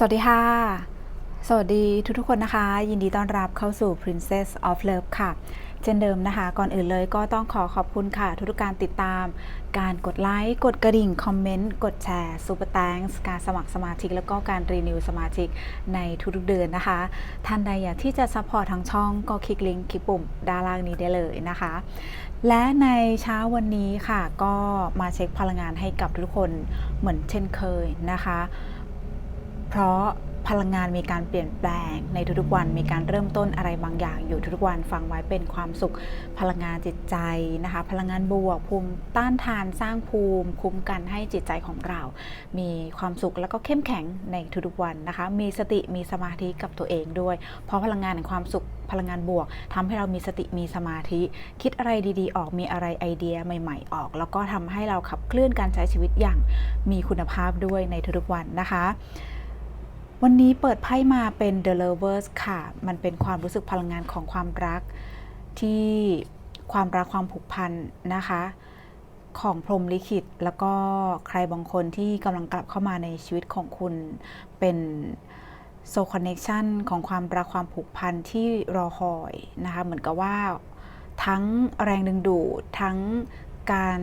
สวัสดีค่ะ สวัสดีทุกๆคนนะคะ ยินดีต้อนรับเข้าสู่ Princess of Love ค่ะ เช่นเดิมนะคะ ก่อนอื่นเลยก็ต้องขอขอบคุณค่ะ ทุกๆการติดตาม การกดไลค์ กดกระดิ่ง คอมเมนต์ กดแชร์ซูเปอร์แตงการสมัครสมาชิก แล้วก็การรีนิวสมาชิกในทุกๆเดือนนะคะ ท่านใดอยากที่จะซัพพอร์ตทางช่องก็คลิกลิงก์คลิกปุ่มด้านล่างนี้ได้เลยนะคะ และในเช้าวันนี้ค่ะ ก็มาเช็คพลังงานให้กับทุกคนเหมือนเช่นเคยนะคะ เพราะพลังงานมีการเปลี่ยนแปลงในทุกๆวันมีการเริ่มต้นอะไรบางอย่าง อยู่ทุกๆวันฟังไว้เป็นความสุขพลังงานจิตใจนะคะ พลังงานบวกภูมิต้านทานสร้างภูมิคุ้มกันให้จิตใจของเรา มีความสุขแล้วก็เข้มแข็งในทุกๆวันนะคะ มีสติมีสมาธิกับตัวเองด้วย เพราะพลังงานแห่งความสุขพลังงานบวกทำให้เรามีสติมีสมาธิ คิดอะไรดีๆ ออกมีอะไรไอเดียใหม่ ๆ ออก แล้วก็ทำให้เราขับเคลื่อนการใช้ชีวิตอย่างมีคุณภาพด้วยในทุกๆวันนะคะ วันนี้เปิดไพ่มาเป็น The Lovers ค่ะ มันเป็นความรู้สึกพลังงานของความรักที่ความรักความผูกพันนะคะ ของพรมลิขิต แล้วก็ใครบางคนที่กำลังกลับเข้ามาในชีวิตของคุณเป็นโซคอนเน c ชันของความรักความผูกพันที่รอคอยนะคะ เหมือนกับว่าทั้งแรงดึงดูดทั้งการ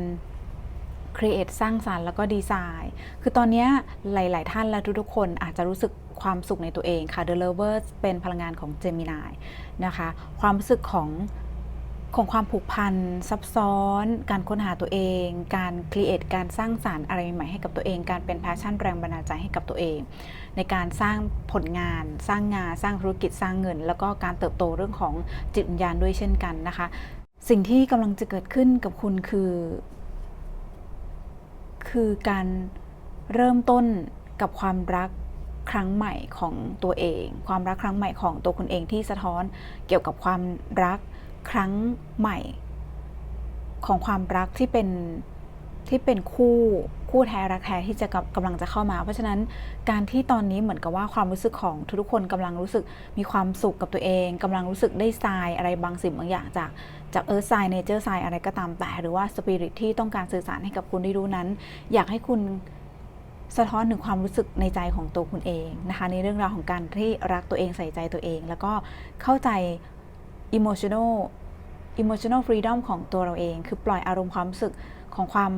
ครีเอทสร้างสารรค์แล้วก็ดีไซน์ คือตอนนี้ยหลาย ๆ ท่านและทุกๆคนอาจจะรู้สึก ความสุขในตัวเองค่ะ The Lovers เป็นพลังงานของ Gemini นะคะ ความรู้สึกของของความผูกพันซับซ้อน การค้นหาตัวเอง การครีเอทการสร้างสารรค์อะไรใหม่ให้กับตัวเอง การเป็นแพชชั่นแรงบันดาลใจให้กับตัวเอง ในการสร้างผลงาน สร้างงาน สร้างธุรกิจสร้างเงิน แล้วก็การเติบโตเรื่องของจิตวิญญาณด้วยเช่นกันนะคะ สิ่งที่กำลังจะเกิดขึ้นกับคุณคือ คือการเริ่มต้นกับความรัก ครั้งใหม่ของตัวเอง ความรักครั้งใหม่ของตัวคุณเองที่สะท้อนเกี่ยวกับความรักครั้งใหม่ ของความรักที่เป็นที่เป็นคู่คู่แท้รักแท้ที่จะกำกำลังจะเข้ามา เพราะฉะนั้นการที่ตอนนี้เหมือนกับว่าความรู้สึกของทุกคนกำลังรู้สึกมีความสุขกับตัวเองกำลังรู้สึกได้ทรายอะไรบางสิ่งบางอย่างจากจากเอิร์ธไซน์เนเจอร์ไซน์อะไรก็ตามแต่ หรือว่าสปิริตที่ต้องการสื่อสารให้กับคุณได้รู้นั้น อยากให้คุณ สะท้อนถึงความรู้สึกในใจของตัวคุณเองนะคะในเรื่องราวของการที่รักตัวเองใส่ใจตัวเอง แล้วก็เข้าใจ emotional emotional freedom ของตัวเราเอง คือปล่อยอารมณ์ความรู้สึกของความ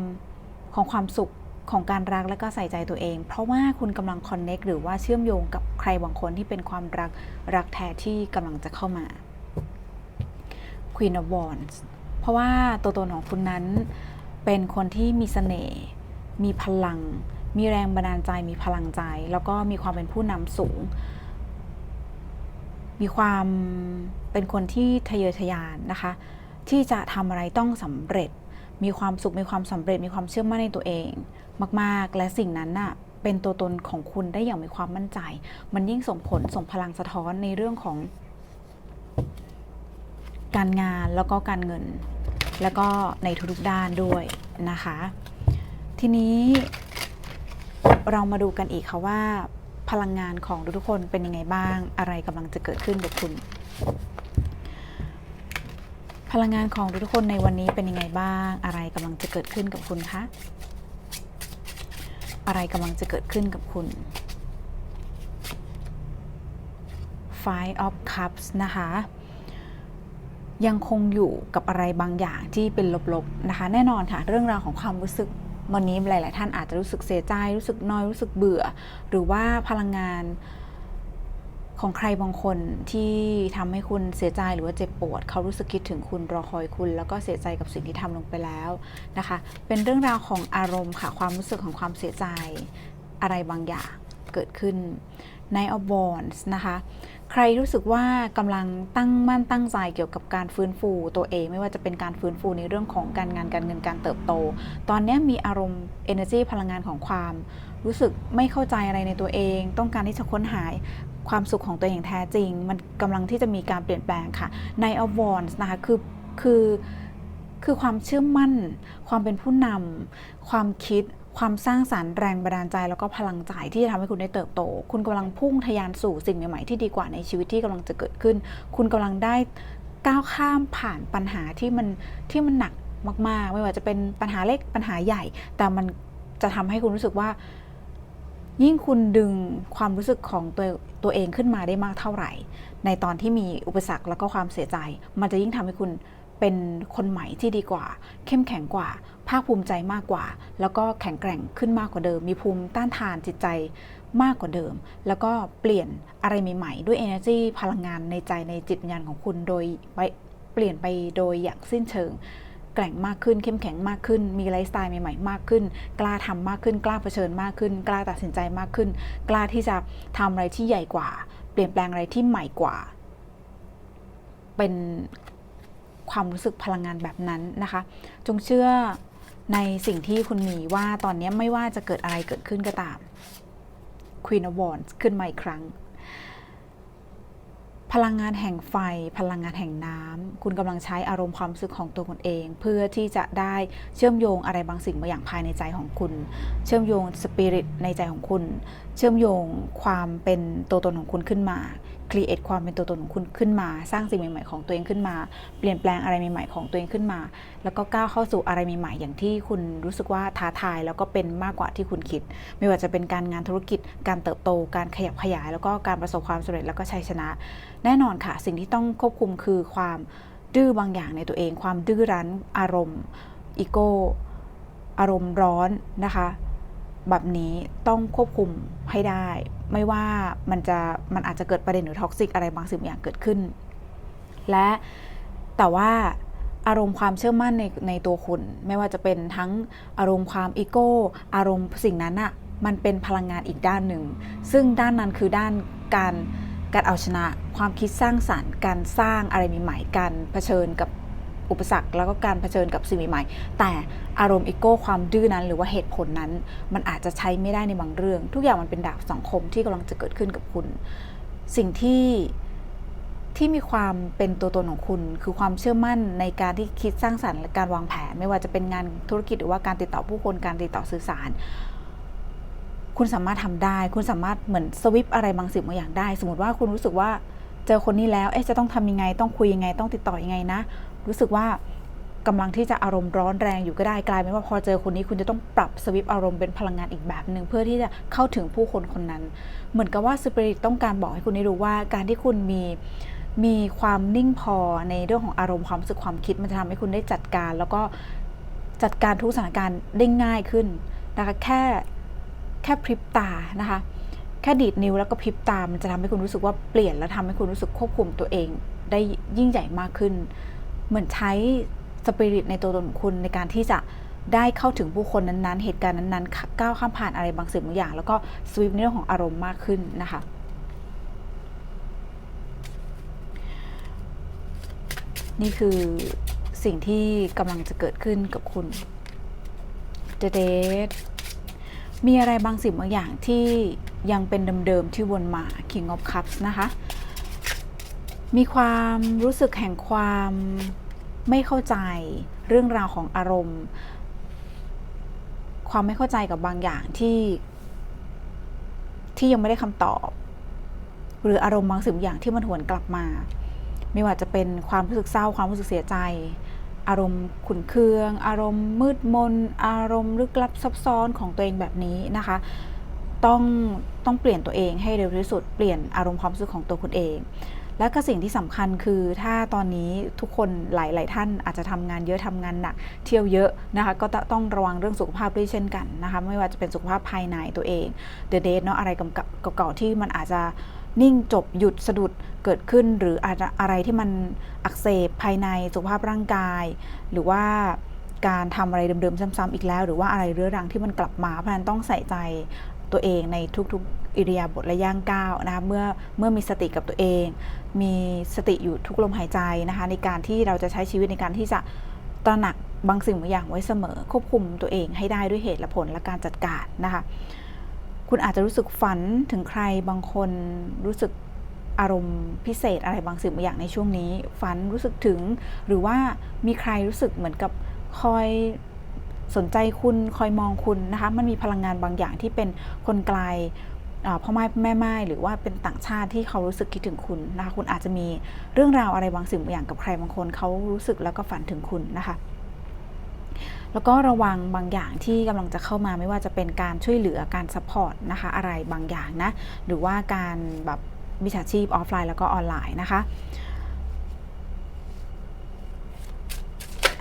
ของความสุขของการรักและก็ใส่ใจตัวเอง เพราะว่าคุณกำลัง connect หรือว่าเชื่อมโยงกับใครบางคนที่เป็นความรักรักแท้ที่กำลังจะเข้ามา Queen of Wands เพราะว่าตัวตนของคุณนั้นเป็นคนที่มีเสน่ห์มีพลัง มีแรงบันดาลใจมีพลังใจ แล้วก็มีความเป็นผู้นำสูง มีความเป็นคนที่ทะเยอทะยานนะคะ ที่จะทำอะไรต้องสำเร็จ มีความสุขมีความสำเร็จ มีความเชื่อมั่นในตัวเอง มาก ๆ และสิ่งนั้นน่ะเป็นตัวตนของคุณได้อย่างมีความมั่นใจ มันยิ่งส่งผลส่งพลังสะท้อนในเรื่องของ การงานแล้วก็การเงิน แล้วก็ในทุกๆด้านด้วยนะคะ ทีนี้ เรามาดูกันอีกค่ะว่า พลังงานของทุกคนเป็นยังไงบ้าง อะไรกำลังจะเกิดขึ้นกับคุณ พลังงานของทุกคนในวันนี้เป็นยังไงบ้าง อะไรกำลังจะเกิดขึ้นกับคุณคะอะไรกำลังจะเกิดขึ้นกับคุณ Five of Cups นะคะ ยังคงอยู่กับอะไรบางอย่างที่เป็นลบๆนะคะ แน่นอนค่ะ เรื่องราวของความรู้สึก วันนี้หลาย ๆ ท่านอาจจะรู้สึกเสียใจ รู้สึกน้อยรู้สึกเบื่อ หรือว่าพลังงานของใครบางคนที่ทำให้คุณเสียใจหรือว่าเจ็บปวด เขารู้สึกคิดถึงคุณรอคอยคุณ แล้วก็เสียใจกับสิ่งที่ทำลงไปแล้วนะคะ เป็นเรื่องราวของอารมณ์ค่ะ ความรู้สึกของความเสียใจอะไรบางอย่างเกิดขึ้นในอ of Wands นะคะ ใครรู้สึกว่ากำลังตั้งมั่นตั้งใจเกี่ยวกับการฟื้นฟูตัวเอง ไม่ว่าจะเป็นการฟื้นฟูในเรื่องของการงานการเงินการเติบโต ตอนนี้มีอารมณ์ energy พลังงานของความ รู้สึกไม่เข้าใจอะไรในตัวเอง ต้องการที่จะค้นหาความสุขของตัวเองแท้จริง มันกำลังที่จะมีการเปลี่ยนแปลงค่ะใน of Wands นะคะคือคือคือความเชื่อมั่น ความเป็นผู้นำความคิด ความสร้างสารรค์แรงบันดาลใจแล้วก็พลังใจที่จะทำให้คุณได้เติบโต คุณกำลังพุ่งทะยานสู่สิ่งใหม่ๆที่ดีกว่าในชีวิตที่กำลังจะเกิดขึ้น คุณกำลังได้ก้าวข้ามผ่านปัญหาที่มันที่มันหนักมาก ๆ ไม่ว่าจะเป็นปัญหาเล็กปัญหาใหญ่ แต่มันจะทำให้คุณรู้สึกว่า ยิ่งคุณดึงความรู้สึกของตัวตัวเองขึ้นมาได้มากเท่าไหร่ ในตอนที่มีอุปสรรคแล้วก็ความเสียใจ มันจะยิ่งทำให้คุณเป็นคนใหม่ที่ดีกว่า เข้มแข็งกว่า ภาคภูมิใจมากกว่า แล้วก็แข็งแกร่งขึ้นมากกว่าเดิม มีภูมิต้านทานจิตใจมากกว่าเดิม แล้วก็เปลี่ยนอะไรใหม่ๆ ด้วย energy พลังงานในใจในจิตวิญญาณของคุณโดยไปเปลี่ยนไปโดยอย่างสิ้นเชิง แกร่งมากขึ้น เข้มแข็งมากขึ้น มีไลฟ์สไตล์ใหม่ๆ มากขึ้น กล้าทำมากขึ้น กล้าเผชิญมากขึ้น กล้าตัดสินใจมากขึ้น กล้าที่จะทำอะไรที่ใหญ่กว่า เปลี่ยนแปลงอะไรที่ใหม่กว่า เป็นความรู้สึกพลังงานแบบนั้นนะคะ จงเชื่อ ในสิ่งที่คุณมีว่าตอนนี้ไม่ว่าจะเกิดอะไรเกิดขึ้นก็ตาม Queen of Wands ขึ้นมาอีกครั้ง พลังงานแห่งไฟ พลังงานแห่งน้ำคุณกำลังใช้อารมณ์ความรู้สึกของตัวคุณเอง เพื่อที่จะได้เชื่อมโยงอะไรบางสิ่งบางอย่างภายในใจของคุณ เชื่อมโยงสปิริตในใจของคุณ เชื่อมโยงความเป็นตัวตนของคุณขึ้นมา ครีเอทความเป็นตัวตนของคุณขึ้นมา สร้างสิ่งใหม่ ๆ ของตัวเองขึ้นมา เปลี่ยนแปลงอะไรใหม่ ๆ ของตัวเองขึ้นมา แล้วก็ก้าวเข้าสู่อะไรใหม่ ๆ อย่างที่คุณรู้สึกว่าท้าทาย แล้วก็เป็นมากกว่าที่คุณคิด ไม่ว่าจะเป็นการงานธุรกิจ การเติบโต การขยับขยาย แล้วก็การประสบความสำเร็จแล้วก็ชัยชนะ แน่นอนค่ะ สิ่งที่ต้องควบคุมคือความดื้อบางอย่างในตัวเอง ความดื้อรั้น อารมณ์อีโก้อารมณ์ร้อนนะคะ แบบนี้ต้องควบคุมให้ได้ ไม่ว่ามันจะมันอาจจะเกิดประเด็นหรือท็อกซิกอะไรบางสิ่งอย่างเกิดขึ้น และแต่ว่าอารมณ์ความเชื่อมั่นในในตัวคุณ ไม่ว่าจะเป็นทั้งอารมณ์ความอีโก้อารมณ์สิ่งนั้นอะมันเป็นพลังงานอีกด้านหนึ่ง ซึ่งด้านนั้นคือด้านการการเอาชนะ ความคิดสร้างสารรค์ การสร้างอะไรใหม่ๆการเผชิญกับ อุปสรรคแล้วก็การเผชิญกับสิ่งใหม่ๆแต่อารมณ์อีโก้ความดื้อนั้น หรือว่าเหตุผลนั้น มันอาจจะใช้ไม่ได้ในบางเรื่อง ทุกอย่างมันเป็นดาบสองคมที่กำลังจะเกิดขึ้นกับคุณ สิ่งที่ที่มีความเป็นตัวตนของคุณ คือความเชื่อมั่นในการที่คิดสร้างสรรค์และการวางแผน ไม่ว่าจะเป็นงานธุรกิจหรือว่าการติดต่อผู้คนการติดต่อสื่อสาร คุณสามารถทำได้ คุณสามารถเหมือนสวิปอะไรบางสิ่งบางอย่างได้ สมมติว่าคุณรู้สึกว่าเจอคนนี้แล้ว เอ๊ะจะต้องทำยังไง ต้องคุยยังไง ต้องติดต่อยังไงนะ รู้สึกว่ากำลังที่จะอารมณ์ร้อนแรงอยู่ก็ได้กลายเป็นว่าพอเจอคนนี้คุณจะต้องปรับสวิปอารมณ์เป็นพลังงานอีกแบบหนึ่งเพื่อที่จะเข้าถึงผู้คนคนนั้น เหมือนกับว่าสปิริตต้องการบอกให้คุณได้รู้ว่าการที่คุณมีมีความนิ่งพอในเรื่องของอารมณ์ความรู้สึกความคิดมันจะทำให้คุณได้จัดการ แล้วก็จัดการทุกสถานการณ์ได้ง่ายขึ้นนะคะแค่แค่พริบตานะคะแค่ดีดนิ้วแล้วก็พริบตามันจะทำให้คุณรู้สึกว่าเปลี่ยนแล้วทำให้คุณรู้สึกควบคุมตัวเอง ได้ยิ่งใหญ่มากขึ้น เหมือนใช้สปิริตในตัวตนของคุณในการที่จะได้เข้าถึงผู้คนนั้นๆ เหตุการณ์นั้นๆ ก้าวข้ามผ่านอะไรบางสิ่งบางอย่าง แล้วก็สวิปในเรื่องของอารมณ์มากขึ้นนะคะนี่คือสิ่งที่กำลังจะเกิดขึ้นกับคุณ The Date มีอะไรบางสิ่งบางอย่างที่ยังเป็นเดิมๆที่วนมา King of Cups นะคะ มีความรู้สึกแห่งความไม่เข้าใจเรื่องราวของอารมณ์ ความไม่เข้าใจกับบางอย่างที่ ที่ยังไม่ได้คำตอบ หรืออารมณ์บางสิ่งบอย่างที่มันหวนกลับมา ไม่ว่าจะเป็นความรู้สึกเศร้าความรู้สึกเสียใจ อารมณ์ขุนเคือง อารมณ์มืดมน อารมณ์ลึกลับซับซ้อนของตัวเองแบบนี้นะคะ ต้องต้องเปลี่ยนตัวเองให้เร็วที่สุดเปลี่ยนอารมณ์ความรู้สึกของตัวคุณเอง และก็สิ่งที่สำคัญคือถ้าตอนนี้ทุกคนหลาย ๆ ท่านอาจจะทำงานเยอะทำงานหนัก เที่ยวเยอะนะคะก็ต้องระวังเรื่องสุขภาพด้วยเช่นกันนะคะไม่ว่าจะเป็นสุขภาพภายในตัวเองเดอะเดทเนาะอะไรเก่าๆที่มันอาจจะนิ่งจบหยุดสะดุดเกิดขึ้น หรืออะไรที่มันอักเสบภายในสุขภาพร่างกาย หรือว่าการทำอะไรเดิมๆซ้ำๆอีกแล้ว หรือว่าอะไรเรื้อรังที่มันกลับมาเพราะฉะนั้นต้องใส่ใจตัวเองในทุกๆอิริยาบถและย่างก้าวนะคะเมื่อเมื่อมีสติกับตัวเอง มีสติอยู่ทุกลมหายใจนะคะ ในการที่เราจะใช้ชีวิตในการที่จะตระหนักบางสิ่งบางอย่างไว้เสมอ ควบคุมตัวเองให้ได้ด้วยเหตุและผลและการจัดการนะคะ คุณอาจจะรู้สึกฝันถึงใครบางคนรู้สึกอารมณ์พิเศษอะไรบางสิ่งบางอย่างในช่วงนี้ ฝันรู้สึกถึง หรือว่ามีใครรู้สึกเหมือนกับคอยสนใจคุณคอยมองคุณนะคะ มันมีพลังงานบางอย่างที่เป็นคนไกล พ่อแม่แม่ไม้หรือว่าเป็นต่างชาติที่เขารู้สึกคิดถึงคุณนะคะคุณอาจจะมีเรื่องราวอะไรบางสิ่งบางอย่างกับใครบางคนเขารู้สึกแล้วก็ฝันถึงคุณนะคะ แล้วก็ระวังบางอย่างที่กำลังจะเข้ามาไม่ว่าจะเป็นการช่วยเหลือการซัพพอร์ตนะคะอะไรบางอย่างนะหรือว่าการแบบมิจฉาชีพออฟไลน์แล้วก็ออนไลน์นะคะ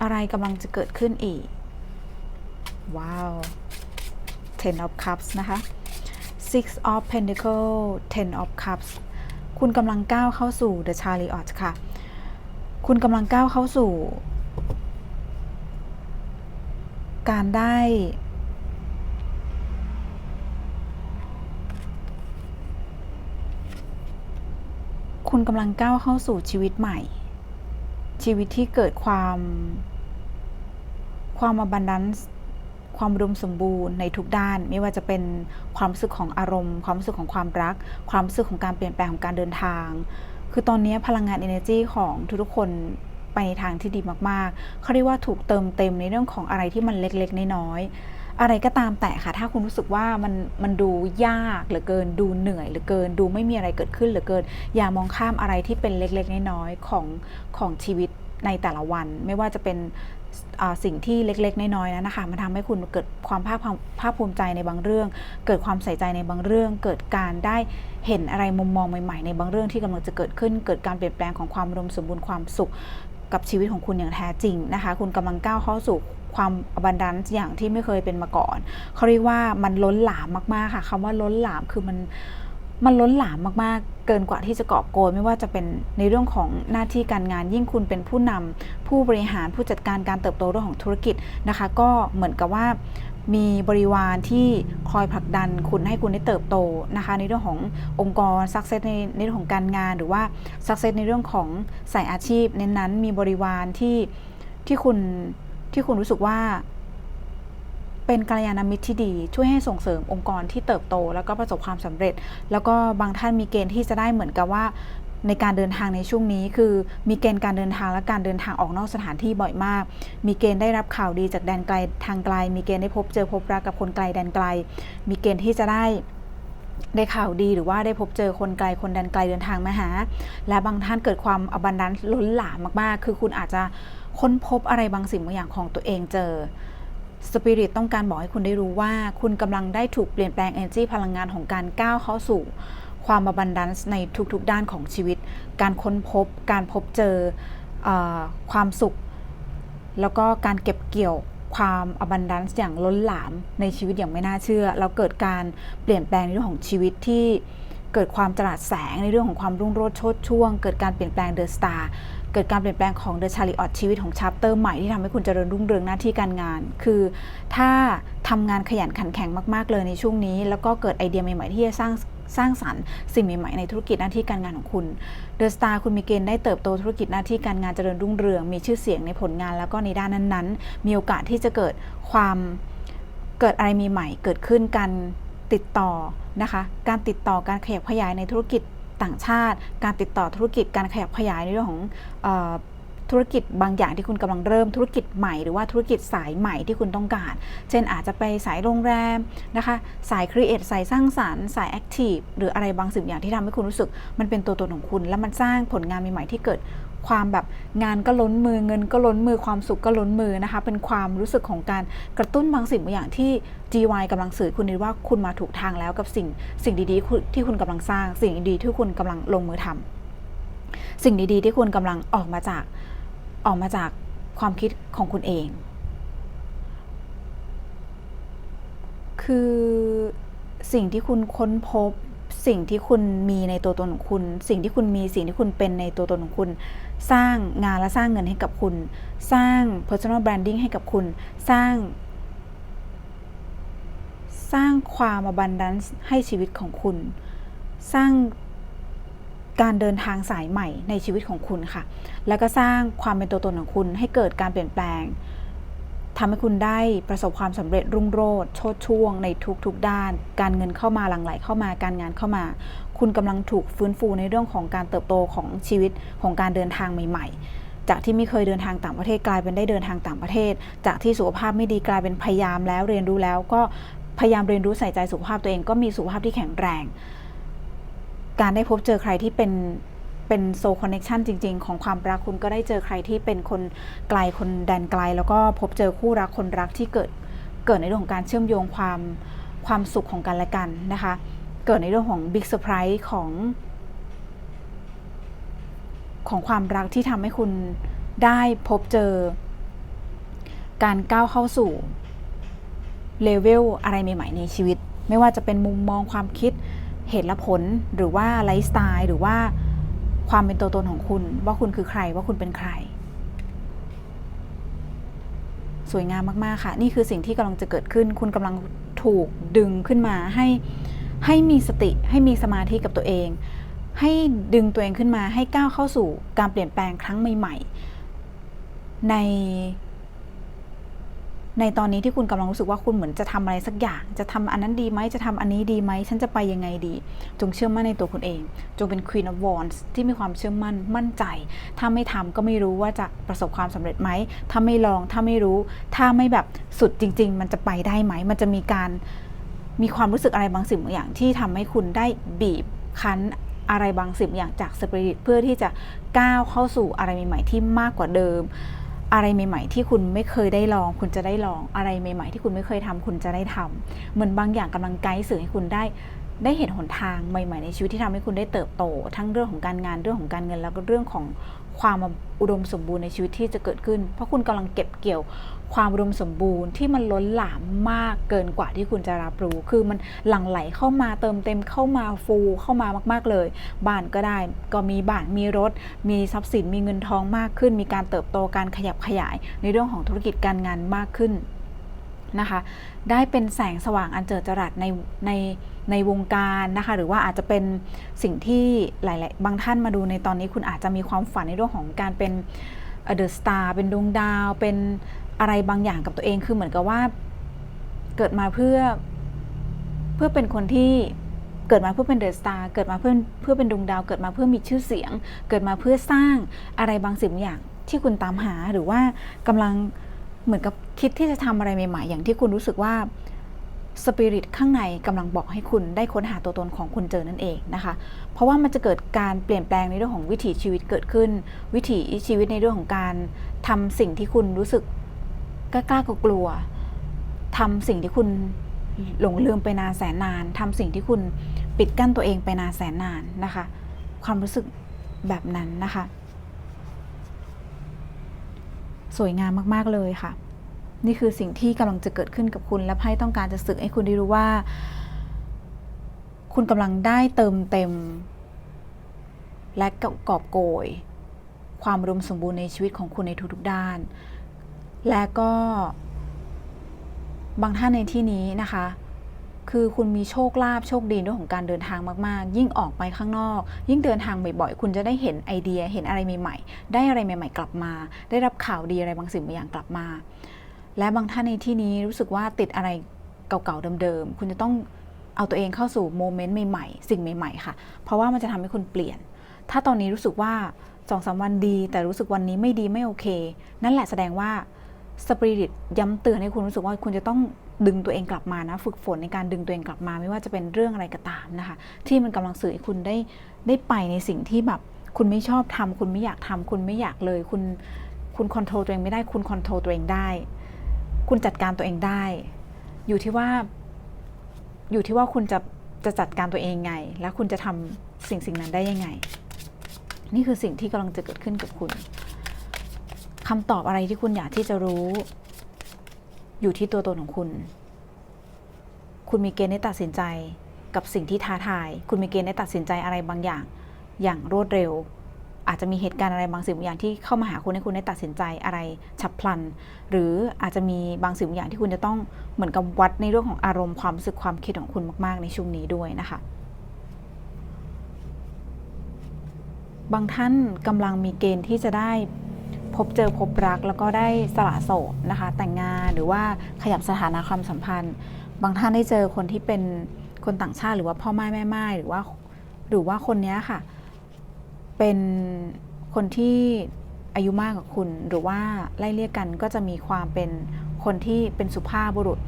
อะไรกำลังจะเกิดขึ้นอีก ว้าว ten of cups นะคะ six of pentacle ten of cups คุณกำลังก้าวเข้าสู่ the chariot ค่ะ คุณกำลังก้าวเข้าสู่ การได้ คุณกำลังก้าวเข้าสู่ชีวิตใหม่ ชีวิตที่เกิดความ ความ abundance ความอุดมสมบูรณ์ในทุกด้าน ไม่ว่าจะเป็นความรู้สึกของอารมณ์ ความรู้สึกของความรัก ความรู้สึกของการเปลี่ยนแปลงของการเดินทาง คือตอนนี้พลังงาน energy ของทุกๆคนไปในทางที่ดีมากๆ เขาเรียกว่าถูกเติมเต็มในเรื่องของอะไรที่มันเล็กๆ น้อยๆ อะไรก็ตามแต่ค่ะ ถ้าคุณรู้สึกว่ามันมันดูยากเหลือเกิน ดูเหนื่อยเหลือเกิน ดูไม่มีอะไรเกิดขึ้นเหลือเกิน อย่ามองข้ามอะไรที่เป็นเล็กๆ น้อยๆ ของของชีวิตในแต่ละวัน ไม่ว่าจะเป็น สิ่งที่เล็กๆ น้อยๆนั้นนะคะมันทำให้คุณเกิดความภาคความภาคภูมิใจในบางเรื่อง เกิดความใส่ใจในบางเรื่อง เกิดการได้เห็นอะไรมุมมองใหม่ๆ ในบางเรื่องที่กำลังจะเกิดขึ้น เกิดการเปลี่ยนแปลงของความอุดมสมบูรณ์ความสุขกับชีวิตของคุณอย่างแท้จริงนะคะ คุณกำลังก้าวเข้าสู่ความบันดันอย่างที่ไม่เคยเป็นมาก่อนเขาเรียกว่ามันล้นหลามมากๆค่ะคำว่าล้นหลามคือมัน มันล้นหลามมากๆ เกินกว่าที่จะกอบโกยไม่ว่าจะเป็นในเรื่องของหน้าที่การงาน ยิ่งคุณเป็นผู้นำผู้บริหารผู้จัดการการเติบโตเรื่องของธุรกิจนะคะ ก็เหมือนกับว่ามีบริวารที่คอยผลักดันคุณให้คุณได้เติบโตนะคะ ในเรื่องขององค์กรสักเซสในในเรื่องของการงาน หรือว่าสักเซสในเรื่องของสายอาชีพเน้นนั้นมีบริวารที่ที่คุณที่คุณรู้สึกว่า เป็นกัลยาณมิตรที่ดี ช่วยให้ส่งเสริมองค์กรที่เติบโต แล้วก็ประสบความสำเร็จ แล้วก็บางท่านมีเกณฑ์ที่จะได้เหมือนกับว่าในการเดินทางในช่วงนี้คือมีเกณฑ์การเดินทางและการเดินทางออกนอกสถานที่บ่อยมาก มีเกณฑ์ได้รับข่าวดีจากแดนไกลทางไกล มีเกณฑ์ได้พบเจอพบรักกับคนไกลแดนไกล มีเกณฑ์ที่จะได้ได้ข่าวดีหรือว่าได้พบเจอคนไกลคนแดนไกลเดินทางมาหา และบางท่านเกิดความอบันดันล้นหลามมากๆ คือคุณอาจจะค้นพบอะไรบางสิ่งบางอย่างของตัวเองเจอ สปิริตต้องการบอกให้คุณได้รู้ว่า คุณกำลังได้ถูกเปลี่ยนแปลง energy พลังงานของการก้าวเข้าสู่ ความ abundance ในทุกๆด้านของชีวิต การค้นพบ การพบเจออความสุข แล้วก็การเก็บเกี่ยวความ abundance อย่างล้นหลามในชีวิตอย่างไม่น่าเชื่อ แล้วเกิดการเปลี่ยนแปลงในเรื่องของชีวิตที่เกิดความจราดแสงในเรื่องของความรุ่งโรจน์โชดช่วง เกิดการเปลี่ยนแปลง The Star เกิดการเปลี่ยนแปลงของ The Chariot ชีวิตของชัปเตอร์ใหม่ที่ทำให้คุณเจริญรุ่งเรืองหน้าที่การงาน คือถ้าทำงานขยันขันแข็งมากๆเลยในช่วงนี้ แล้วก็เกิดไอเดียใหม่ๆที่จะสร้างสร้างสรรค์สิ่งใหม่ๆในธุรกิจหน้าที่การงานของคุณ The Star คุณมีเกณฑ์ได้เติบโตธุรกิจหน้าที่การงานเจริญรุ่งเรือง มีชื่อเสียงในผลงานแล้วก็ในด้านนั้นๆ มีโอกาสที่จะเกิดความเกิดอะไรมีใหม่เกิดขึ้นการติดต่อนะคะ การติดต่อการขยับขยายในธุรกิจ ต่างชาติ การติดต่อธุรกิจการขยับขยายในเรื่องของธุรกิจบางอย่างที่คุณกำลังเริ่มธุรกิจใหม่หรือว่าธุรกิจสายใหม่ที่คุณต้องการ เช่นอาจจะไปสายโรงแรมนะคะ สายครีเอทสายสร้างสารรค์สายแอคทีฟหรืออะไรบางสิ่งอย่างที่ทำให้คุณรู้สึก มันเป็นตัวตนของคุณ และมันสร้างผลงานใหม่ๆที่เกิด ความแบบงานก็ล้นมือเงินก็ล้นมือความสุขก็ล้นมือนะคะ เป็นความรู้สึกของการกระตุ้นบางสิ่งบางอย่างที่ GY กำลังสื่อคุณนิดว่าคุณมาถูกทางแล้วกับสิ่งสิ่งดีๆ ที่คุณกำลังสร้าง สิ่งดีๆที่คุณกำลังลงมือทำสิ่งดีๆ ที่คุณกำลังออกมาจากออกมาจากความคิดของคุณเอง คือสิ่งที่คุณค้นพบ สิ่งที่คุณมีในตัวตนของคุณ สิ่งที่คุณมีสิ่งที่คุณเป็นในตัวตนของคุณ สร้างงานและสร้างเงินให้กับคุณ สร้าง personal branding ให้กับคุณ สร้าง สร้างความ abundance ให้ชีวิตของคุณ สร้างการเดินทางสายใหม่ในชีวิตของคุณค่ะ แล้วก็สร้างความเป็นตัวตนของคุณให้เกิดการเปลี่ยนแปลงทำให้คุณได้ประสบความสำเร็จรุ่งโรจน์โชดช่วงในทุกๆด้าน การเงินเข้ามาหลั่งไหลเข้ามาการงานเข้ามา คุณกำลังถูกฟื้นฟูในเรื่องของการเติบโตของชีวิตของการเดินทางใหม่ ๆ จากที่ไม่เคยเดินทางต่างประเทศกลายเป็นได้เดินทางต่างประเทศ จากที่สุขภาพไม่ดีกลายเป็นพยายามแล้วเรียนรู้แล้วก็พยายามเรียนรู้ใส่ใจสุขภาพตัวเองก็มีสุขภาพที่แข็งแรง การได้พบเจอใครที่เป็นเป็นโซคอนเน c ชันจริง ๆ ของความรักคุณก็ได้เจอใครที่เป็นคนไกลคนแดนไกล แล้วก็พบเจอคู่รักคนรักที่เกิดเกิดในเรื่องของการเชื่อมโยงความความสุขของกันและกันนะคะ เกิดในเรื่องของบิ๊กเซอร์ไพรส์ของของความรักที่ทำให้คุณได้พบเจอ การก้าวเข้าสู่เลเวลอะไรใหม่ๆในชีวิต ไม่ว่าจะเป็นมุมมองความคิดเหตุและผลหรือว่าไลฟ์สไตล์หรือว่าความเป็นตัวตนของคุณ ว่าคุณคือใครว่าคุณเป็นใคร สวยงามมาก ๆ ค่ะ นี่คือสิ่งที่กำลังจะเกิดขึ้น คุณกำลังถูกดึงขึ้นมาให้ ให้มีสติให้มีสมาธิกับตัวเอง ให้ดึงตัวเองขึ้นมาให้ก้าวเข้าสู่การเปลี่ยนแปลงครั้งใหม่ ๆ ใน ในตอนนี้ที่คุณกำลังรู้สึกว่าคุณเหมือนจะทำอะไรสักอย่าง จะทำอันนั้นดีไหมจะทำอันนี้ดีไหมฉันจะไปยังไงดี จงเชื่อมั่นในตัวคุณเอง จงเป็น Queen of Wands ที่มีความเชื่อมั่นมั่นใจ ถ้าไม่ทำก็ไม่รู้ว่าจะประสบความสำเร็จไหมถ้าไม่ลองถ้าไม่รู้ ถ้าไม่แบบสุดจริง ๆ มันจะไปได้ไหมมันจะมีการ มีความรู้สึกอะไรบางสิ่งบางอย่างที่ทำให้คุณได้บีบคั้นอะไรบางสิ่งบางอย่างจากสปิริตเพื่อที่จะก้าวเข้าสู่อะไรใหม่ ๆ ที่มากกว่าเดิม อะไรใหม่ ๆ ที่คุณไม่เคยได้ลอง คุณจะได้ลองอะไรใหม่ ๆ ที่คุณไม่เคยทำคุณจะได้ทำเหมือนบางอย่างกำลังไกด์สื่อให้คุณได้ได้เห็นหนทางใหม่ ๆ ในชีวิตที่ทำให้คุณได้เติบโต ทั้งเรื่องของการงานเรื่องของการเงินแล้วก็เรื่องของ ความอุดมสมบูรณ์ในชีวิตที่จะเกิดขึ้น เพราะคุณกำลังเก็บเกี่ยวความอุดมสมบูรณ์ที่มันล้นหลามมากเกินกว่าที่คุณจะรับรู้ คือมันหลั่งไหลเข้ามาเติมเต็มเข้ามาฟูเข้ามามาก ๆเลย บ้านก็ได้ ก็มีบ้านมีรถ มีทรัพย์สินมีเงินทองมากขึ้น มีการเติบโตการขยับขยาย ในเรื่องของธุรกิจการงานมากขึ้นนะคะ ได้เป็นแสงสว่างอันเจิดจรัสในใน ในวงการนะคะ หรือว่าอาจจะเป็นสิ่งที่หลาย ๆ บางท่านมาดูในตอนนี้คุณอาจจะมีความฝันในเรื่องของการเป็นเดอะสตาร์เป็นดวงดาว เป็นอะไรบางอย่างกับตัวเองคือเหมือนกับว่า เกิดมาเพื่อเพื่อเป็นคนที่เกิดมาเพื่อเป็นเดอะสตาร์เกิดมาเพื่อเพื่อเป็นดวงดาว เกิดมาเพื่อมีชื่อเสียง เกิดมาเพื่อสร้างอะไรบางสิ่งบางอย่างที่คุณตามหาหรือว่ากำลังเหมือนกับคิดที่จะทำอะไรใหม่ ๆ อย่างที่คุณรู้สึกว่า สปิริตข้างในกำลังบอกให้คุณได้ค้นหาตัวตนของคุณเจอนั่นเองนะคะ เพราะว่ามันจะเกิดการเปลี่ยนแปลงในเรื่องของวิถีชีวิตเกิดขึ้น วิถีชีวิตในเรื่องของการทำสิ่งที่คุณรู้สึกกล้ากล้ากลัวทำสิ่งที่คุณหลงลืมไปนานแสนนานทำสิ่งที่คุณปิดกั้นตัวเองไปนานแสนนานนะคะ ความรู้สึกแบบนั้นนะคะ สวยงามมาก ๆ เลยค่ะ นี่คือสิ่งที่กำลังจะเกิดขึ้นกับคุณ และไพ่ต้องการจะสื่อให้คุณได้รู้ว่า คุณกำลังได้เติมเต็ม และกอบโกย ความรวมสมบูรณ์ในชีวิตของคุณในทุกๆด้าน และก็บางท่านในที่นี้นะคะ คือคุณมีโชคลาภโชคดีเรื่องของการเดินทางมาก ๆ ยิ่งออกไปข้างนอก ยิ่งเดินทางบ่อย ๆ คุณจะได้เห็นไอเดีย เห็นอะไรใหม่ ๆ ได้อะไรใหม่ ๆ กลับมา ได้รับข่าวดีอะไรบางสิ่งบางอย่างกลับมา และบางท่านในที่นี้รู้สึกว่าติดอะไรเก่าๆเดิมๆ คุณจะต้องเอาตัวเองเข้าสู่โมเมนต์ใหม่ๆ สิ่งใหม่ ๆ ค่ะ เพราะว่ามันจะทำให้คุณเปลี่ยน ถ้าตอนนี้รู้สึกว่าสองสาวันดี แต่รู้สึกวันนี้ไม่ดีไม่โอเค นั่นแหละแสดงว่าสปิริตย้ำเตือนให้คุณรู้สึกว่าคุณจะต้องดึงตัวเองกลับมานะ ฝึกฝนในการดึงตัวเองกลับมา ไม่ว่าจะเป็นเรื่องอะไรก็ตามนะคะ ที่มันกำลังสื่อให้คุณได้ได้ไปในสิ่งที่แบบคุณไม่ชอบทำคุณไม่อยากทำคุณไม่อยากเลย คุณคุณคอนโทรลตัวเองไม่ได้คุณคอนโทรลตัวเองได้ คุณจัดการตัวเองได้ อยู่ที่ว่า อยู่ที่ว่าคุณจะจะจัดการตัวเองไง และคุณจะทำสิ่งสิ่งนั้นได้ยังไง นี่คือสิ่งที่กำลังจะเกิดขึ้นกับคุณคำตอบอะไรที่คุณอยากที่จะรู้ อยู่ที่ตัวตนของคุณ คุณมีเกณฑ์ได้ตัดสินใจกับสิ่งที่ท้าทาย คุณมีเกณฑ์ได้ตัดสินใจอะไรบางอย่าง อย่างรวดเร็ว อาจจะมีเหตุการณ์อะไรบางสิ่งบางอย่างที่เข้ามาหาคุณให้คุณได้ตัดสินใจอะไรฉับพลัน หรืออาจจะมีบางสิ่งบางอย่างที่คุณจะต้องเหมือนกับวัดในเรื่องของอารมณ์ความรู้สึกความคิดของคุณมาก ๆ ในช่วงนี้ด้วยนะคะ บางท่านกำลังมีเกณฑ์ที่จะได้พบเจอพบรักแล้วก็ได้สละโสดนะคะ แต่งงานหรือว่าขยับสถานะความสัมพันธ์ บางท่านได้เจอคนที่เป็นคนต่างชาติหรือว่าพ่อแม่แม่ไม้หรือว่าหรือว่าคนนี้ค่ะ เป็นคนที่อายุมากกว่าคุณ หรือว่าไล่เรียกกันก็จะมีความเป็นคนที่เป็นสุภาพบุรุษ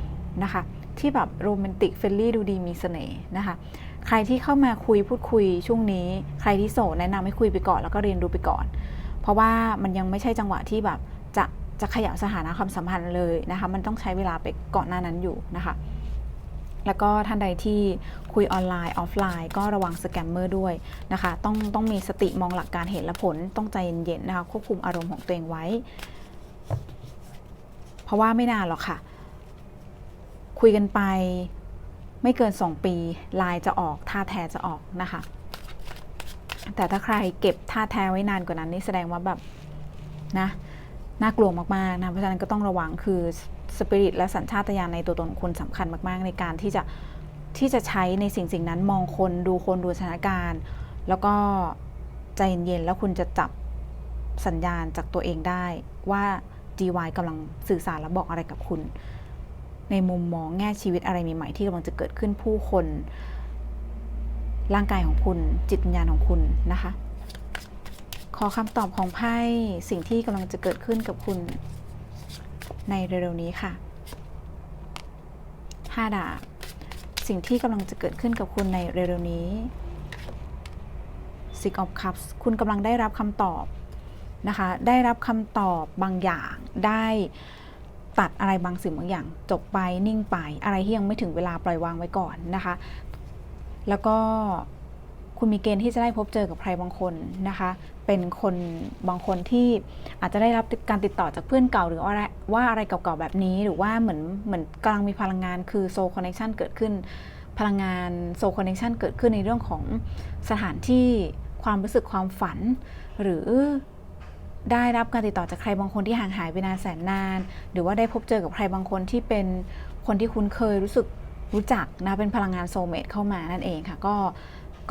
นะคะ ที่แบบโรแมนติกเฟลลี่ดูดีมีเสน่ห์นะคะ ใครที่เข้ามาคุยพูดคุยช่วงนี้ ใครที่โสดแนะนำให้คุยไปก่อนแล้วก็เรียนรู้ไปก่อน เพราะว่ามันยังไม่ใช่จังหวะที่แบบจะจะขยับสถานะความสัมพันธ์เลยนะคะ มันต้องใช้เวลาไปก่อนหน้านั้นอยู่นะคะ แล้วก็ท่านใดที่คุยออนไลน์ออฟไลน์ก็ระวังสแกมเมอร์ด้วยนะคะ ต้องต้องมีสติมองหลักการเหตุและผลต้องใจเย็นๆนะคะควบคุมอารมณ์ของตัวเองไว้ เพราะว่าไม่นานหรอกค่ะ คุยกันไปไม่เกิน 2 ปีลายจะออกท่าแท้จะออกนะคะ แต่ถ้าใครเก็บท่าแท้ไว้นานกว่านั้นนี่แสดงว่าแบบนะน่ากลัวมากๆนะเพราะฉะนั้นก็ต้องระวังคือ สปิริตและสัญชาตญาณในตัวตนคุณสำคัญมากๆ ในการที่จะที่จะใช้ในสิ่งสิ่งนั้นมองคนดูคนดูสถานการณ์ แล้วก็ใจเย็นๆแล้วคุณจะจับสัญญาณจากตัวเองได้ว่า DY กำลังสื่อสารและบอกอะไรกับคุณ ในมุมมองแง่ชีวิตอะไรใหม่ๆที่กำลังจะเกิดขึ้นผู้คน ร่างกายของคุณ จิตวิญญาณของคุณนะคะ ขอคำตอบของไพ่สิ่งที่กำลังจะเกิดขึ้นกับคุณ ในเร็วๆนี้ค่ะห้าดาบ สิ่งที่กำลังจะเกิดขึ้นกับคุณในเร็วๆนี้ Six of Cups คุณกำลังได้รับคำตอบนะคะ ได้รับคำตอบบางอย่าง ได้ตัดอะไรบางสิ่งบางอย่าง จบไปนิ่งไป อะไรที่ยังไม่ถึงเวลาปล่อยวางไว้ก่อนนะคะ แล้วก็คุณมีเกณฑ์ที่จะได้พบเจอกับใครบางคนนะคะ เป็นคนบางคนที่อาจจะได้รับการติดต่อจากเพื่อนเก่าหรือว่าอะไรว่าอะไรเก่าๆแบบนี้ หรือว่าเหมือนเหมือนกำลังมีพลังงานคือโซคอนเน t ชันเกิดขึ้น พลังงานโซคอนเน t ชันเกิดขึ้นในเรื่องของสถานที่ความรู้สึกความฝัน หรือได้รับการติดต่อจากใครบางคนที่ห่างหายไปนานแสนนาน หรือว่าได้พบเจอกับใครบางคนที่เป็นคนที่คุ้นเคยรู้สึกรู้จักนะเป็นพลังงานโซเมตเข้ามานั่นเองค่ะก็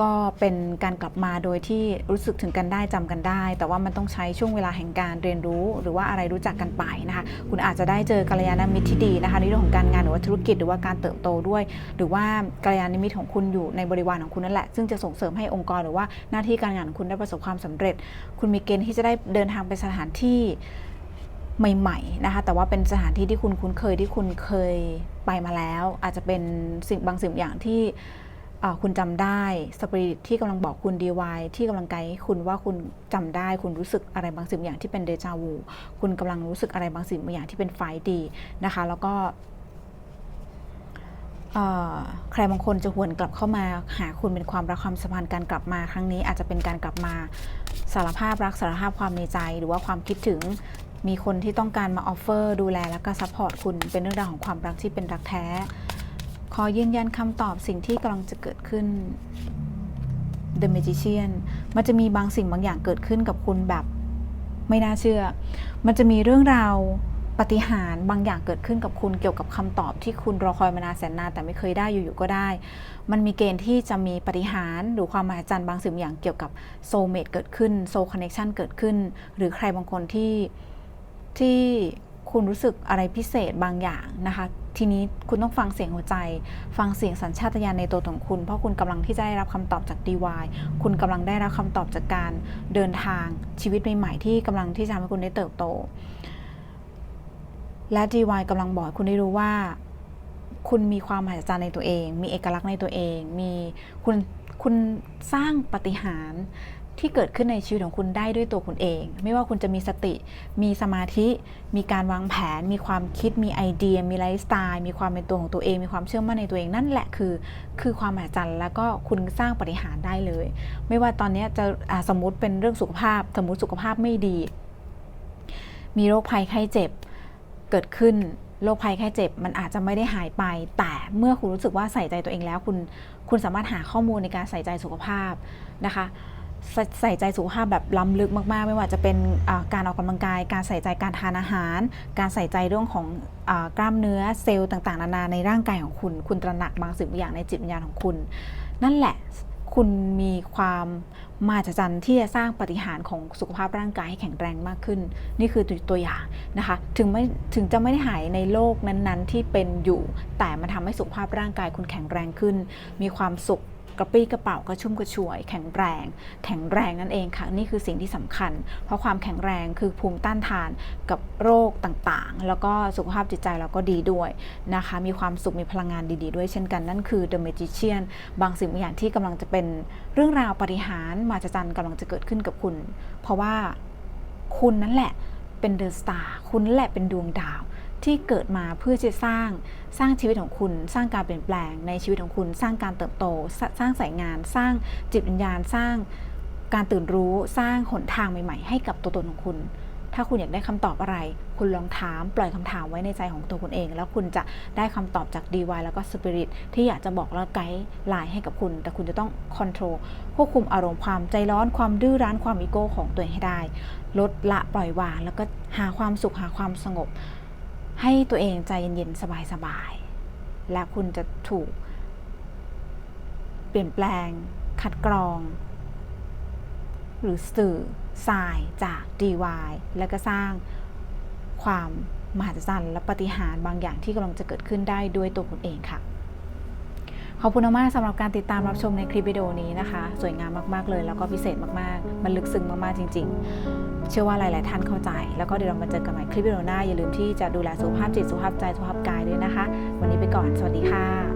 ก็เป็นการกลับมาโดยที่รู้สึกถึงกันได้จำกันได้ แต่ว่ามันต้องใช้ช่วงเวลาแห่งการเรียนรู้ หรือว่าอะไรรู้จักกันไปนะคะ คุณอาจจะได้เจอกัลยาณมิตรที่ดีนะคะในเรื่องของการงานหรือว่าธุรกิจหรือว่าการเติบโตด้วย หรือว่ากัลยาณมิตรของคุณอยู่ในบริวารของคุณนั่นแหละ ซึ่งจะส่งเสริมให้องค์กรหรือว่าหน้าที่การงานของคุณได้ประสบความสำเร็จ คุณมีเกณฑ์ที่จะได้เดินทางไปสถานที่ใหม่ๆนะคะแต่ว่าเป็นสถานที่ที่คุณคุ้นเคยที่คุณเคยไปมาแล้ว อาจจะเป็นสิ่งบางสิ่งอย่างที่ คุณจำได้สปิริตที่กำลังบอกคุณ DY ที่กำลังไกด์คุณว่าคุณจำได้คุณรู้สึกอะไรบางสิ่งอย่างที่เป็นเดจาวูคุณกำลังรู้สึกอะไรบางสิ่งบางอย่างที่เป็นไฟดีนะคะ แล้วก็ใครบางคนจะหวนกลับเข้ามาหาคุณเป็นความรักความสัมพันธ์การกลับมาครั้งนี้อาจจะเป็นการกลับมาสารภาพรักสารภาพความในใจ หรือว่าความคิดถึงมีคนที่ต้องการมาออฟเฟอร์ดูแลแล้วก็ซัพพอร์ตคุณเป็นเรื่องราวของความรักที่เป็นรักแท้ อยืนยันคำตอบสิ่งที่กำลังจะเกิดขึ้น The Magician มันจะมีบางสิ่งบางอย่างเกิดขึ้นกับคุณแบบ ไม่น่าเชื่อ มันจะมีเรื่องราวปฏิหารบางอย่างเกิดขึ้นกับคุณเกี่ยวกับคำตอบที่คุณรอคอยมานานแสนนานแต่ไม่เคยได้อยู่ๆก็ได้ มันมีเกณฑ์ที่จะมีปฏิหารหรือความมหัศจรรย์บางสิ่งบางอย่างเกี่ยวกับโซเมตเกิดขึ้นโซคอนเน t ชันเกิดขึ้น หรือใครบางคนที่ที่คุณรู้สึกอะไรพิเศษบางอย่างนะคะ ทีนี้คุณต้องฟังเสียงหัวใจ ฟังเสียงสัญชาตญาณในตัวของคุณ เพราะคุณกำลังที่จะได้รับคำตอบจาก DY คุณกำลังได้รับคำตอบจากการเดินทางชีวิตใหม่ๆที่กำลังที่จะทำให้คุณได้เติบโต และ DY กำลังบอกคุณได้รู้ว่า คุณมีความมหัศจรรย์ในตัวเอง มีเอกลักษณ์ในตัวเอง มีคุณคุณสร้างปฏิหาร ที่เกิดขึ้นในชีวิตของคุณได้ด้วยตัวคุณเอง ไม่ว่าคุณจะมีสติ มีสมาธิ มีการวางแผน มีความคิด มีไอเดีย มีไลฟ์สไตล์ มีความเป็นตัวของตัวเอง มีความเชื่อมั่นในตัวเองนั่นแหละคือ คือความมหัศจรรย์แล้วก็คุณสร้างปาฏิหารได้เลย ไม่ว่าตอนนี้จะะสมมติเป็นเรื่องสุขภาพ สมมติสุขภาพไม่ดี มีโรคภัยไข้เจ็บเกิดขึ้นโรคภัยแค่เจ็บมันอาจจะไม่ได้หายไป แต่เมื่อคุณรู้สึกว่าใส่ใจตัวเองแล้ว คุณคุณสามารถหาข้อมูลในการใส่ใจสุขภาพนะคะ ใส่ใจสุขภาพแบบล้ำลึกมาก ๆ ไม่ว่าจะเป็นการออกกำลังกาย การใส่ใจการทานอาหาร การใส่ใจเรื่องของอกล้ามเนื้อเซลล์ต่าง ๆ นานาในร่างกายของคุณ คุณตระหนักบางสิ่งบางอย่างในจิตวิญญาณของคุณ นั่นแหละคุณมีความมหัศจรรย์ที่จะสร้างปฏิหารของสุขภาพร่างกายให้แข็งแรงมากขึ้น นี่คือตัวตัวอย่างนะคะ ถึงไม่ถึงจะไม่ได้หายในโลกนั้นๆ ที่เป็นอยู่ แต่มันทำให้สุขภาพร่างกายคุณแข็งแรงขึ้น มีความสุข กระปี้กระเป๋ากระชุ่มกระชวย แข็งแรง แข็งแรงนั่นเองค่ะ นี่คือสิ่งที่สำคัญ เพราะความแข็งแรงคือภูมิต้านทานกับโรคต่างๆ แล้วก็สุขภาพจิตใจเราก็ดีด้วยนะคะ มีความสุขมีพลังงานดีๆ ด้วยเช่นกันนั่นคือ The Magician บางสิ่งบางอย่างที่กำลังจะเป็นเรื่องราวปฏิหารมหัศจรรย์กำลังจะเกิดขึ้นกับคุณ เพราะว่าคุณนั่นแหละเป็นเดอะสตาร์คุณแหละเป็นดวงดาว ที่เกิดมาเพื่อจะสร้างสร้างชีวิตของคุณ สร้างการเปลี่ยนแปลงในชีวิตของคุณ สร้างการเติบโต สร้างสายงาน สร้างจิตวิญญาณ สร้างการตื่นรู้สร้างหนทางใหม่ ๆ ให้กับตัวตนของคุณ ถ้าคุณอยากได้คำตอบอะไร คุณลองถามปล่อยคำถามไว้ในใจของตัวคุณเอง แล้วคุณจะได้คำตอบจาก DY แล้วก็ Spirit ที่อยากจะบอกแล้วไกด์ไลน์ให้กับคุณ แต่คุณจะต้องคอนโทรลควบคุมอารมณ์ความใจร้อนความดื้อรั้นความอีโก้ของตัวเองให้ได้ ลดละปล่อยวาง แล้วก็หาความสุขหาความสงบ ให้ตัวเองใจเย็นๆ สบายๆ และคุณจะถูก เปลี่ยนแปลง คัดกรอง หรือสื่อสายจาก DY แล้วก็สร้างความมหัศจรรย์และปฏิหารบางอย่างที่กำลังจะเกิดขึ้นได้ด้วยตัวคุณเองค่ะ ขอบคุณมากสำหรับการติดตามรับชมในคลิปวิดีโอนี้นะคะ สวยงามมากๆเลย แล้วก็พิเศษมากๆ มันลึกซึ้งมากๆจริง ๆ เชื่อว่าหลาย ๆ ท่านเข้าใจ แล้วก็เดี๋ยวเรามาเจอกันใหม่คลิปวิดีโอหน้าอย่าลืมที่จะดูแลสุขภาพจิตสุขภาพใจสุขภาพกายด้วยนะคะ วันนี้ไปก่อนสวัสดีค่ะ